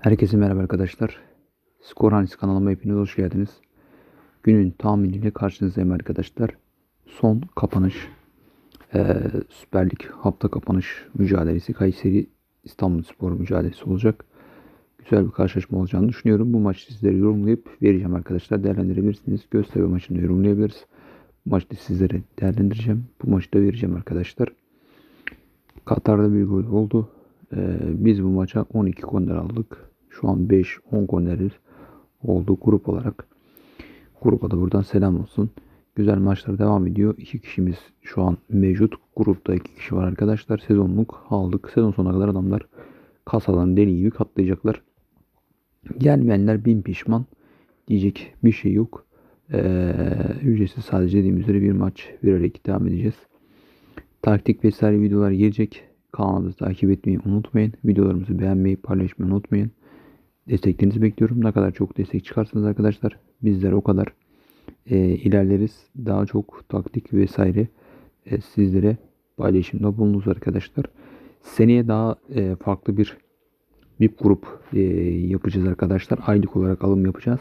Herkese merhaba arkadaşlar. Skor Analiz kanalıma hepiniz hoş geldiniz. Günün tahminiyle karşınızdayım arkadaşlar. Son kapanış eee Süper Lig hafta kapanış mücadelesi Kayseri İstanbul Spor mücadelesi olacak. Güzel bir karşılaşma olacağını düşünüyorum. Bu maçı sizlere yorumlayıp vereceğim arkadaşlar. Değerlendirebilirsiniz. Göztepe maçını yorumlayabiliriz. Bu maçta sizlere değerlendireceğim. Bu maçı da vereceğim arkadaşlar. Katar'da bir gol oldu. Ee, biz bu maça 12 korner aldık. Şu an 5-10 korneriz oldu grup olarak. Gruba da buradan selam olsun. Güzel maçlar devam ediyor. İki kişimiz şu an mevcut. Grupta iki kişi var arkadaşlar. Sezonluk aldık. Sezon sonuna kadar adamlar kasadan deli gibi katlayacaklar. Gelmeyenler bin pişman. Diyecek bir şey yok. Ee, ücretsiz sadece dediğim üzere bir maç vererek devam edeceğiz. Taktik vesaire videolar gelecek. Kanalımızı takip etmeyi unutmayın. Videolarımızı beğenmeyi, paylaşmayı unutmayın. Desteklerinizi bekliyorum. Ne kadar çok destek çıkarsanız arkadaşlar bizler o kadar e, ilerleriz. Daha çok taktik vesaire e, sizlere paylaşımda bulunuruz arkadaşlar. Seneye daha e, farklı bir bir grup e, yapacağız arkadaşlar. Aylık olarak alım yapacağız.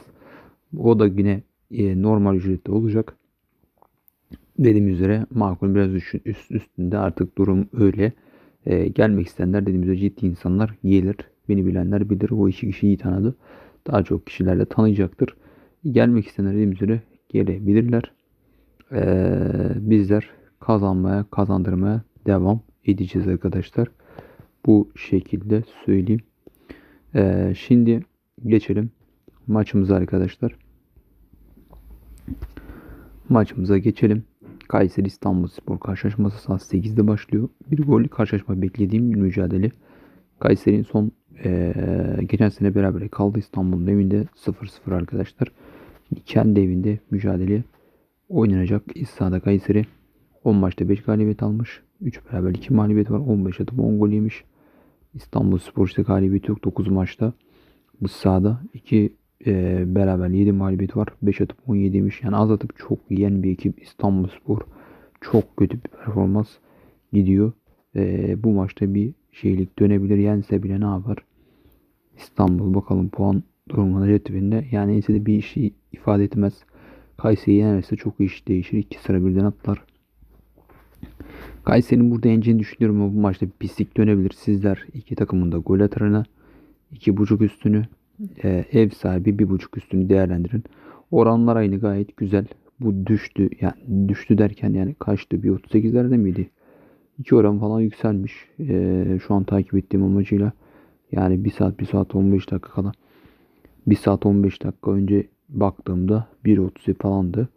O da yine e, normal ücretli olacak. Dediğim üzere makul biraz üst üstünde artık durum öyle. E, gelmek isteyenler dediğim üzere ciddi insanlar gelir. Beni bilenler bilir. O iki kişiyi tanıdı. Daha çok kişiler de tanıyacaktır. Gelmek isteyenler dediğim üzere gelebilirler. E, bizler kazanmaya, kazandırmaya devam edeceğiz arkadaşlar. Bu şekilde söyleyeyim. E, şimdi geçelim maçımıza arkadaşlar. Maçımıza geçelim. Kayseri İstanbul Spor karşılaşması saat 8'de başlıyor. Bir gollü karşılaşma beklediğim bir mücadele. Kayseri'nin son eee, geçen sene beraber kaldı İstanbul'un evinde 0-0 arkadaşlar. Kendi evinde mücadele oynanacak. İstihada Kayseri 10 maçta 5 galibiyet almış. 3 beraber 2 mağlubiyet var. 15 atıp 10 gol yemiş. İstanbul Spor işte galibiyeti yok 9 maçta. Bu sahada 2 e, beraber 7 mağlubiyet var. 5 atıp 17 yemiş. Yani az atıp çok yiyen bir ekip İstanbulspor. Çok kötü bir performans gidiyor. E, bu maçta bir şeylik dönebilir. Yense bile ne yapar? İstanbul bakalım puan durumuna reddibinde. Yani ense de bir şey ifade etmez. Kayseri yenerse çok iş değişir. İki sıra birden atlar. Kayseri'nin burada yeneceğini düşünüyorum ama bu maçta pislik dönebilir. Sizler iki takımın da gol atarına iki buçuk üstünü e, ev sahibi bir buçuk üstünü değerlendirin. Oranlar aynı gayet güzel. Bu düştü yani düştü derken yani kaçtı bir 38'lerde miydi? İki oran falan yükselmiş. E, şu an takip ettiğim amacıyla yani 1 saat 1 saat 15 dakika kala 1 saat 15 dakika önce baktığımda 1.30 falandı.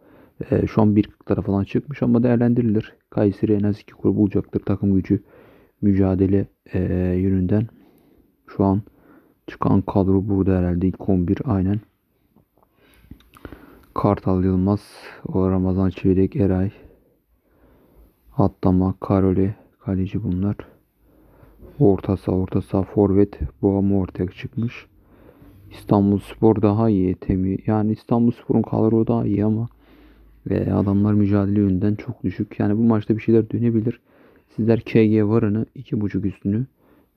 E, şu an 1.40'lara falan çıkmış ama değerlendirilir. Kayseri en az 2 gol bulacaktır. Takım gücü mücadele e, yönünden. Şu an çıkan kadro burada herhalde ilk 11 aynen. Kartal Yılmaz, o Ramazan Çeyrek, Eray, Atlama, Karoli, kaleci bunlar. Orta saha, orta saha, forvet, Boğama ortaya çıkmış. İstanbul Spor daha iyi temi. Yani İstanbul Spor'un kadro daha iyi ama ve adamlar mücadele yönünden çok düşük. Yani bu maçta bir şeyler dönebilir. Sizler KG varını 2.5 üstünü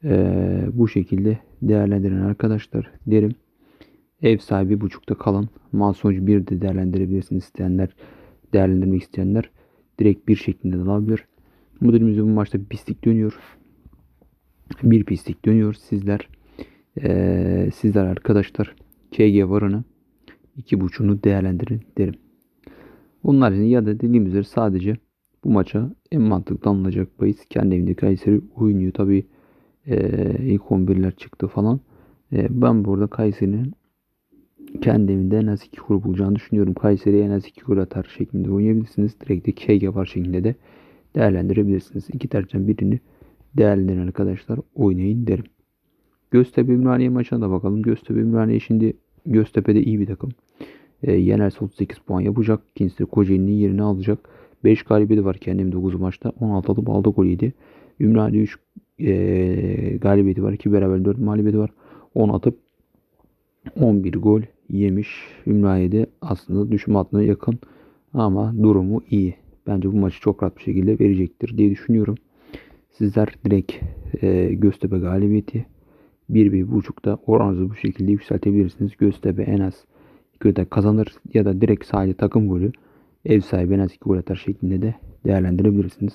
eee, bu şekilde değerlendirin arkadaşlar derim. Ev sahibi buçukta kalın. Mal sonucu bir de değerlendirebilirsiniz isteyenler. Değerlendirmek isteyenler direkt bir şeklinde de alabilir. Müdürümüzde bu maçta bir pislik dönüyor. Bir pislik dönüyor. Sizler eee, sizler arkadaşlar KG varını iki buçuğunu değerlendirin derim. Bunlar haricinde ya da dediğim üzere sadece bu maça en mantıklı alınacak bahis kendi evinde Kayseri oynuyor. Tabi ilk 11'ler çıktı falan. E, ben burada Kayseri'nin kendi en az 2 gol bulacağını düşünüyorum. Kayseri en az 2 gol atar şeklinde oynayabilirsiniz. Direkt de KG var şeklinde de değerlendirebilirsiniz. İki tercihten birini değerlendirin arkadaşlar. Oynayın derim. Göztepe Ümraniye maçına da bakalım. Göztepe Ümraniye şimdi Göztepe'de iyi bir takım. E, yenerse 38 puan yapacak. İkincisi Kocaeli'nin yerini alacak. 5 galibiyeti var kendim 9 maçta. 16 alıp 6 gol yedi. Ümraniye 3 e, galibiyeti var. 2 beraber 4 mağlubiyeti var. 10 atıp 11 gol yemiş. Ümraniye'de aslında düşme hattına yakın ama durumu iyi. Bence bu maçı çok rahat bir şekilde verecektir diye düşünüyorum. Sizler direkt e, Göztepe galibiyeti 1-1.5'da oranınızı bu şekilde yükseltebilirsiniz. Göztepe en az 2 gol atar kazanır ya da direkt sadece takım golü ev sahibi en az 2 gol atar şeklinde de değerlendirebilirsiniz.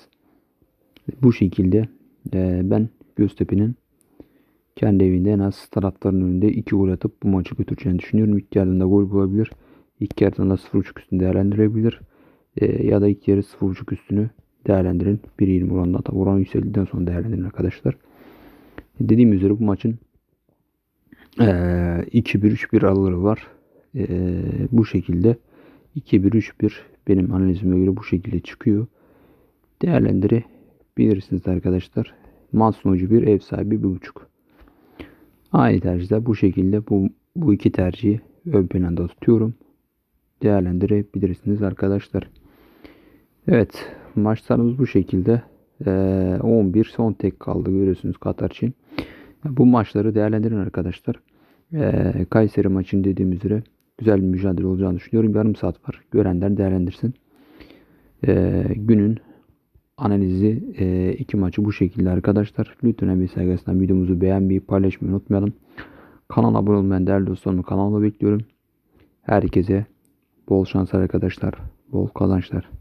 Bu şekilde e, ben Göztepe'nin kendi evinde en az taraftarın önünde 2 gol atıp bu maçı götüreceğini düşünüyorum. İlk yarıda gol bulabilir. İlk yarıdan da 0.5 üstünü değerlendirebilir. E, ya da ilk yarı 0.5 üstünü değerlendirin. 1.20 oranında tabi oran yükseldikten sonra değerlendirin arkadaşlar. Dediğim üzere bu maçın e, 2-1-3-1 araları var. E, bu şekilde 2-1-3-1 benim analizime göre bu şekilde çıkıyor. Değerlendirebilirsiniz arkadaşlar. Mansun Hoca bir ev sahibi 1.5. Aynı tercihler bu şekilde bu, bu iki tercihi ön planda tutuyorum. Değerlendirebilirsiniz arkadaşlar. Evet maçlarımız bu şekilde. Ee, 11 son tek kaldı görüyorsunuz Katar için. Bu maçları değerlendirin arkadaşlar. Ee, Kayseri maçın dediğim üzere güzel bir mücadele olacağını düşünüyorum. Yarım saat var. Görenler değerlendirsin. Ee, günün analizi e, iki maçı bu şekilde arkadaşlar. Lütfen emeği saygısından videomuzu beğenmeyi paylaşmayı unutmayalım. Kanala abone olmayan değerli dostlarımı kanalıma bekliyorum. Herkese bol şanslar arkadaşlar. Bol kazançlar.